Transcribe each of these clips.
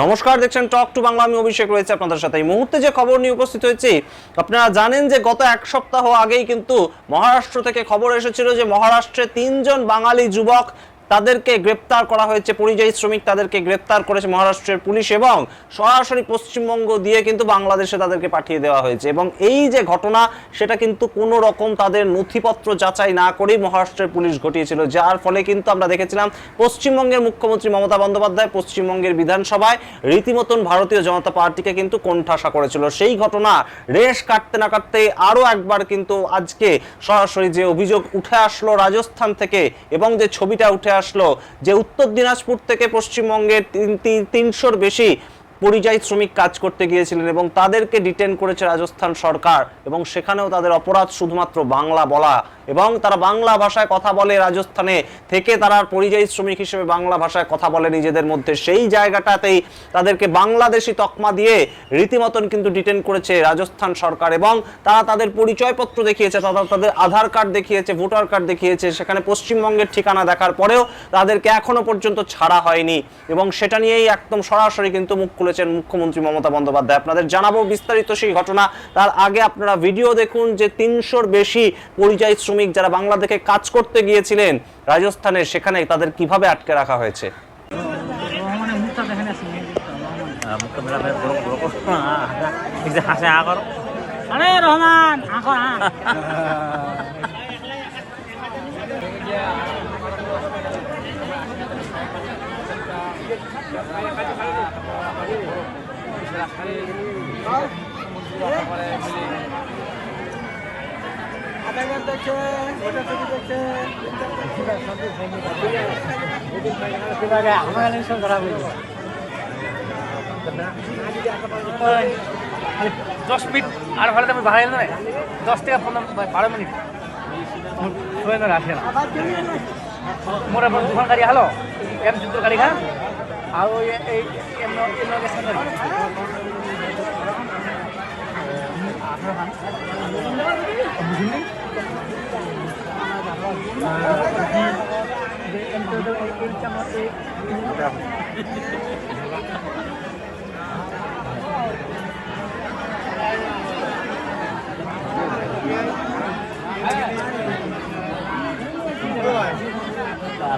নমস্কার, দেখছেন টক টু বাংলা আমি অভিষেক রয়েছে আপনাদের সাথে। এই মুহূর্তে যে খবর নিয়ে উপস্থিত হয়েছি, আপনারা জানেন যে গত এক সপ্তাহ আগেই কিন্তু মহারাষ্ট্র থেকে খবর এসেছিল যে মহারাষ্ট্রে তিনজন বাঙালি যুবক তাদেরকে গ্রেপ্তার করা হয়েছে। পরিযায়ী শ্রমিক তাদেরকে গ্রেপ্তার করেছে মহারাষ্ট্রের পুলিশ এবং সরাসরি পশ্চিমবঙ্গ দিয়ে কিন্তু বাংলাদেশে তাদেরকে পাঠিয়ে দেওয়া হয়েছে। এবং এই যে ঘটনা, সেটা কিন্তু কোনো রকম তাদের নথিপত্র যাচাই না করেই মহারাষ্ট্রের পুলিশ ঘটিয়েছিল, যার ফলে কিন্তু আমরা দেখেছিলাম পশ্চিমবঙ্গের মুখ্যমন্ত্রী মমতা বন্দ্যোপাধ্যায় পশ্চিমবঙ্গের বিধানসভায় রীতিমতন ভারতীয় জনতা পার্টিকে কিন্তু কোণঠাসা করেছিল। সেই ঘটনা রেশ কাটতে না কাটতে আরও একবার কিন্তু আজকে সরাসরি যে অভিযোগ উঠে আসলো রাজস্থান থেকে এবং যে ছবিটা উঠে আসলো যে উত্তর দিনাজপুর থেকে পশ্চিমবঙ্গের তিন- তিন- তিনশোর বেশি পরিযায়ী শ্রমিক কাজ করতে গিয়েছিলেন এবং তাদেরকে ডিটেন করেছে রাজস্থান সরকার এবং সেখানেও তাদের অপরাধ শুধুমাত্র বাংলা বলা। এবং তারা বাংলা ভাষায় কথা বলে রাজস্থানে থেকে তারা পরিযায়ী শ্রমিক হিসেবে বাংলা ভাষায় কথা বলে নিজেদের মধ্যে। সেই জায়গাটাতেই তাদেরকে বাংলাদেশি তকমা দিয়ে রীতিমতন কিন্তু ডিটেন করেছে রাজস্থান সরকার এবং তারা তাদের পরিচয়পত্র দেখিয়েছে, তারা তাদের আধার কার্ড দেখিয়েছে, ভোটার কার্ড দেখিয়েছে, সেখানে পশ্চিমবঙ্গের ঠিকানা দেখার পরেও তাদেরকে এখনও পর্যন্ত ছাড়া হয়নি। এবং সেটা নিয়েই একদম সরাসরি কিন্তু মুখ খুলেছেন মুখ্যমন্ত্রী মমতা বন্দ্যোপাধ্যায়। আপনাদের জানাব বিস্তারিত সেই ঘটনা। তার আগে আপনারা ভিডিও দেখুন যে তিনশোর বেশি পরিযায়ী শ্রমিক যারা বাংলা থেকে কাজ করতে গিয়েছিলেন, রাজস্থানে সেখানে তাদের কীভাবে আটকে রাখা হয়েছে? আঁকো দশ মিনিট আর ভালো আমি বাড়াই না দশ থেকে পনেরো বারো মিনিট। আসে না দুখান গাড়ি হলো এম যুদ্ধ গাড়ি খান આવો એમનો એમનો વ્યસન એમ તો એક ચમચ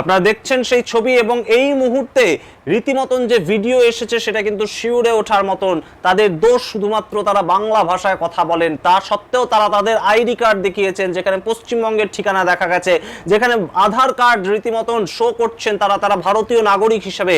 আপনারা দেখছেন সেই ছবি এবং এই মুহূর্তে রীতিমতন যে ভিডিও এসেছে সেটা কিন্তু শিউরে ওঠার মতন তাদের দোষ শুধুমাত্র তারা বাংলা ভাষায় কথা বলেন। তা সত্ত্বেও তারা তাদের আইডি কার্ড দেখিয়েছেন, যেখানে পশ্চিমবঙ্গের ঠিকানা দেখা গেছে, যেখানে আধার কার্ড রীতিমতন শো করছেন তারা তারা ভারতীয় নাগরিক হিসেবে।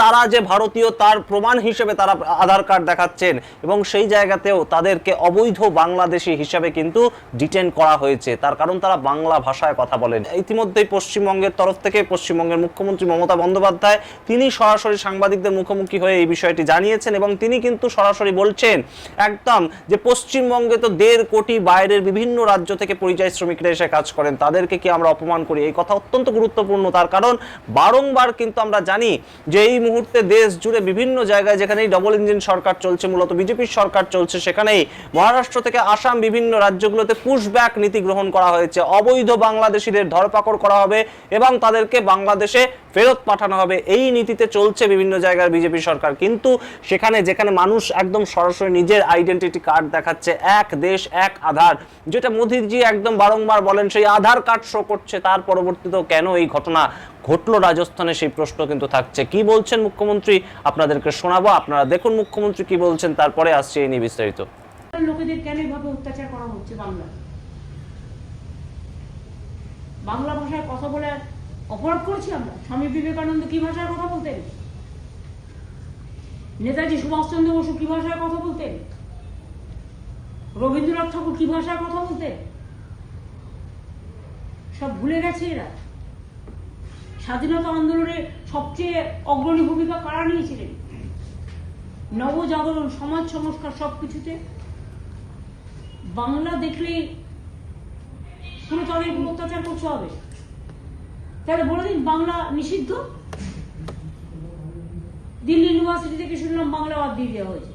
তারা যে ভারতীয়, তার প্রমাণ হিসেবে তারা আধার কার্ড দেখাচ্ছেন এবং সেই জায়গাতেও তাদেরকে অবৈধ বাংলাদেশি হিসাবে কিন্তু ডিটেন করা হয়েছে। তার কারণ তারা বাংলা ভাষায় কথা বলেন। ইতিমধ্যেই পশ্চিমবঙ্গের তরফ থেকে পশ্চিমবঙ্গের মুখ্যমন্ত্রী মমতা বন্দ্যোপাধ্যায়, তিনি সরাসরি সাংবাদিকদের মুখোমুখি হয়ে এই বিষয়টি জানিয়েছেন এবং তিনি কিন্তু সরাসরি বলছেন একদম যে পশ্চিমবঙ্গে তো দেড় কোটি বাইরের বিভিন্ন রাজ্য থেকে পরিযায়ী শ্রমিকরা এসে কাজ করেন। তাদেরকে কি আমরা অপমান করি? এই কথা অত্যন্ত গুরুত্বপূর্ণ। তার কারণ বারংবার কিন্তু আমরা জানি যে এই মুহূর্তে দেশ জুড়ে বিভিন্ন জায়গায় যেখানেই ডবল ইঞ্জিন সরকার চলছে, মূলত বিজেপির সরকার চলছে, সেখানেই মহারাষ্ট্র থেকে আসাম বিভিন্ন রাজ্যগুলোতে পুশব্যাক নীতি গ্রহণ করা হয়েছে। অবৈধ বাংলাদেশিদের ধরপাকড় করা হবে এবং তাদেরকে বাংলাদেশে ফেরত পাঠানো হবে। এই নীতিতে চলছে বিভিন্ন জায়গার বিজেপি সরকার। কিন্তু সেখানে যেখানে মানুষ একদম সরাসরি নিজের আইডেন্টিটি কার্ড দেখাচ্ছে, এক দেশ, এক আধার, যেটা মোদিজি একদম বারংবার বলেন, সেই আধার কার্ড শো করছে, তার পরবর্তীতেও কেন এই ঘটনা ঘটলো রাজস্থানে সেই প্রশ্ন কিন্তু থাকছে। কি বলছেন মুখ্যমন্ত্রী? আপনাদেরকে শোনাবো। আপনারা দেখুন মুখ্যমন্ত্রী কি বলছেন, তারপরে আসছে এই নিয়ে বিস্তারিত। লোকেদের কেন এভাবে অত্যাচার করা হচ্ছে বাংলা বাংলা ভাষায় কথা বলে অপরাধ করছি আমরা। স্বামী বিবেকানন্দ কি ভাষায় কথা বলতেন? নেতাজি সুভাষচন্দ্র বসু কি ভাষায় কথা বলতেন? রবীন্দ্রনাথ ঠাকুর কি ভাষায় কথা বলতেন? সব ভুলে গেছে এরা। স্বাধীনতা আন্দোলনে সবচেয়ে অগ্রণী ভূমিকা কারা নিয়েছিলেন? নবজাগরণ, সমাজ সংস্কার সবকিছুতে। বাংলা দেখলেই পুরো তাদের অত্যাচার করতে হবে। তাহলে বলে দিন, বাংলা নিষিদ্ধ? দিল্লি ইউনিভার্সিটি থেকে শুনলাম বাংলা বাদ দিয়ে দেওয়া হয়েছে।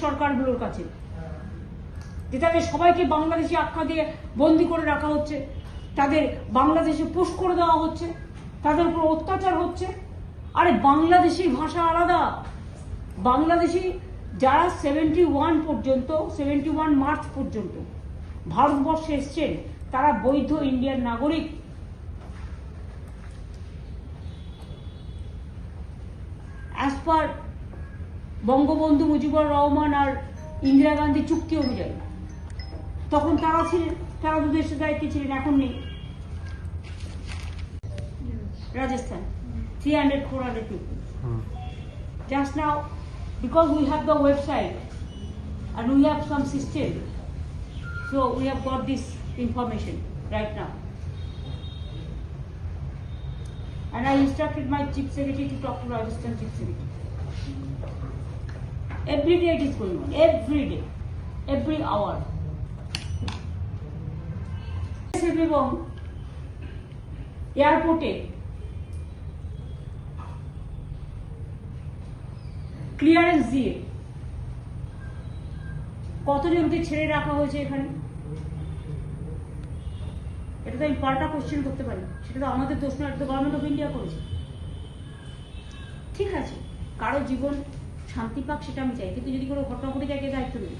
সরকারগুলোর কাছে। যে তাদের সবাইকে বাংলাদেশি আখ্যা দিয়ে বন্দি করে রাখা হচ্ছে। তাদের বাংলাদেশে পুশ করে দেওয়া হচ্ছে, তাদের উপর অত্যাচার হচ্ছে। আরে বাংলাদেশি ভাষা আলাদা। বাংলাদেশি যারা সেভেন্টি ওয়ান পর্যন্ত সেভেন্টি ওয়ান মার্চ পর্যন্ত ভারতবর্ষে এসছেন, তারা বৈধ ইন্ডিয়ান নাগরিক। অ্যাজ পার বঙ্গবন্ধু মুজিবুর রহমান আর ইন্দিরা গান্ধী চুক্তি অনুযায়ী, তখন তারা ছিলেন। তারা দু দায়িত্বে ছিলেন এখন নেই Rajasthan three hundred four hundred people just now because we have the website and we have some system so we have got this information right now and i instructed my chief secretary to talk to rajasthan chief secretary every day it is going on every day every hour এবং এয়ারপোর্টে clearance দিয়ে কতজনকে ছেড়ে রাখা হয়েছে এখানে? এটা তো আমি পাল্টা কোশ্চেন করতে পারি। সেটা তো আমাদের দোষ না এটা তো গভর্নমেন্ট অফ ইন্ডিয়া করেছে। ঠিক আছে, কারও জীবন শান্তি পাক সেটা আমি চাই, কিন্তু যদি কোনো ঘটনা ঘটে যায় দায়িত্ব নেবে?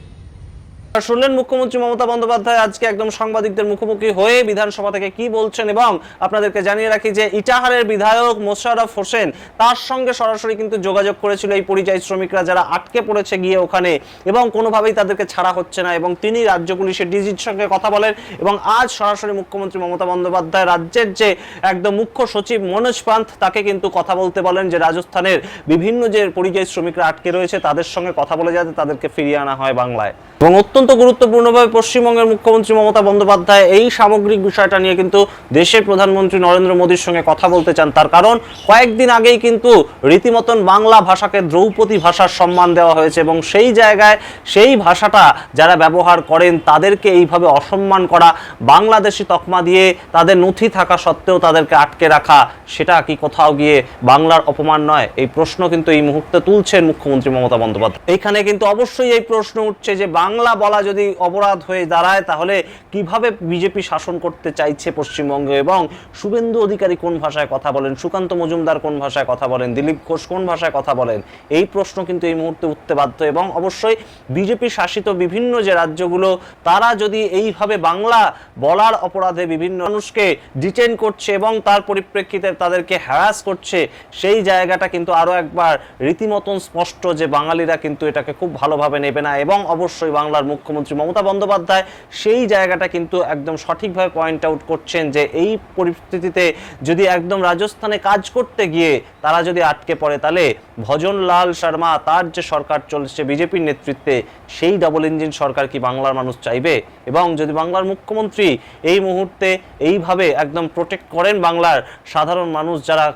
শুনলেন মুখ্যমন্ত্রী মমতা বন্দ্যোপাধ্যায়। আজকে একদম সাংবাদিকদের মুখোমুখি হয়ে বিধানসভা থেকে কি বলছেন এবং আপনাদেরকে জানিয়ে রাখি যে ইটাহারের বিধায়ক মোশাররফ হোসেন তার সঙ্গে সরাসরি কিন্তু যোগাযোগ করেছিল এই পরিযায়ী শ্রমিকরা যারা আটকে পড়েছে গিয়ে ওখানে এবং কোনোভাবেই তাদেরকে ছাড়া হচ্ছে না এবং তিনি রাজ্য পুলিশের ডিজির সঙ্গে কথা বলেন এবং আজ সরাসরি মুখ্যমন্ত্রী মমতা বন্দ্যোপাধ্যায় রাজ্যের যে একদম মুখ্য সচিব মনোজ পান্থ, তাকে কিন্তু কথা বলতে বলেন যে রাজস্থানের বিভিন্ন যে পরিযায়ী শ্রমিকরা আটকে রয়েছে তাদের সঙ্গে কথা বলে যাতে তাদেরকে ফিরিয়ে আনা হয় বাংলায়। এবং অত্যন্ত গুরুত্বপূর্ণভাবে পশ্চিমবঙ্গের মুখ্যমন্ত্রী মমতা বন্দ্যোপাধ্যায় এই সামগ্রিক বিষয়টা নিয়ে কিন্তু দেশের প্রধানমন্ত্রী নরেন্দ্র মোদীর সঙ্গে কথা বলতে চান। তার কারণ কয়েকদিন আগেই কিন্তু রীতিমতন বাংলা ভাষাকে দ্রৌপদী ভাষার সম্মান দেওয়া হয়েছে এবং সেই জায়গায় সেই ভাষাটা যারা ব্যবহার করেন তাদেরকে এইভাবে অসম্মান করা, বাংলাদেশি তকমা দিয়ে তাদের নথি থাকা সত্ত্বেও তাদেরকে আটকে রাখা, সেটা কি কোথাও গিয়ে বাংলার অপমান নয়? এই প্রশ্ন কিন্তু এই মুহূর্তে তুলছেন মুখ্যমন্ত্রী মমতা বন্দ্যোপাধ্যায়। এখানে কিন্তু অবশ্যই এই প্রশ্ন উঠছে যে বাংলা বলা যদি অপরাধ হয়ে দাঁড়ায়, তাহলে কীভাবে বিজেপি শাসন করতে চাইছে পশ্চিমবঙ্গে? এবং শুভেন্দু অধিকারী কোন ভাষায় কথা বলেন? সুকান্ত মজুমদার কোন ভাষায় কথা বলেন? দিলীপ ঘোষ কোন ভাষায় কথা বলেন? এই প্রশ্ন কিন্তু এই মুহূর্তে উঠতে বাধ্য। এবং অবশ্যই বিজেপি শাসিত বিভিন্ন যে রাজ্যগুলো, তারা যদি এইভাবে বাংলা বলার অপরাধে বিভিন্ন মানুষকে ডিটেন করছে এবং তার পরিপ্রেক্ষিতে তাদেরকে হ্যারাস করছে, সেই জায়গাটা কিন্তু আরও একবার রীতিমতন স্পষ্ট যে বাঙালিরা কিন্তু এটাকে খুব ভালোভাবে নেবে না। এবং অবশ্যই বাংলার মুখ্যমন্ত্রী মমতা বন্দ্যোপাধ্যায়, সেই জায়গাটা কিন্তু একদম সঠিকভাবে পয়েন্ট আউট করছেন যে এই পরিস্থিতিতে যদি একদম রাজস্থানে কাজ করতে গিয়ে তারা যদি আটকে পড়ে, তাহলে ভজনলাল শর্মা, তার যে সরকার চলছে বিজেপির নেতৃত্বে, সেই ডাবল ইঞ্জিন সরকার কি বাংলার মানুষ চাইবে? এবং যদি বাংলার মুখ্যমন্ত্রী এই মুহূর্তে এইভাবে একদম প্রোটেক্ট করেন বাংলার সাধারণ মানুষ, যারা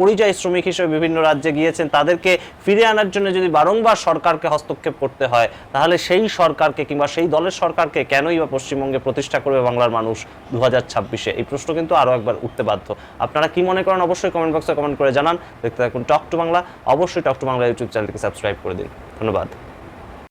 পরিযায়ী শ্রমিক হিসেবে বিভিন্ন রাজ্যে গিয়েছেন, তাদেরকে ফিরে আনার জন্য যদি বারংবার সরকারকে হস্তক্ষেপ করতে হয়, তাহলে সেই সরকারকে কিংবা সেই দলের সরকারকে কেনই বা পশ্চিমবঙ্গে প্রতিষ্ঠা করবে বাংলার মানুষ দু হাজার ছাব্বিশে? এই প্রশ্ন কিন্তু আরও একবার উঠতে বাধ্য। আপনারা কি মনে করেন অবশ্যই কমেন্ট বক্সে কমেন্ট করে জানান। দেখতে থাকুন টক টু বাংলা। অবশ্যই টক টু বাংলা ইউটিউব চ্যানেলকে সাবস্ক্রাইব করে দিন। ধন্যবাদ।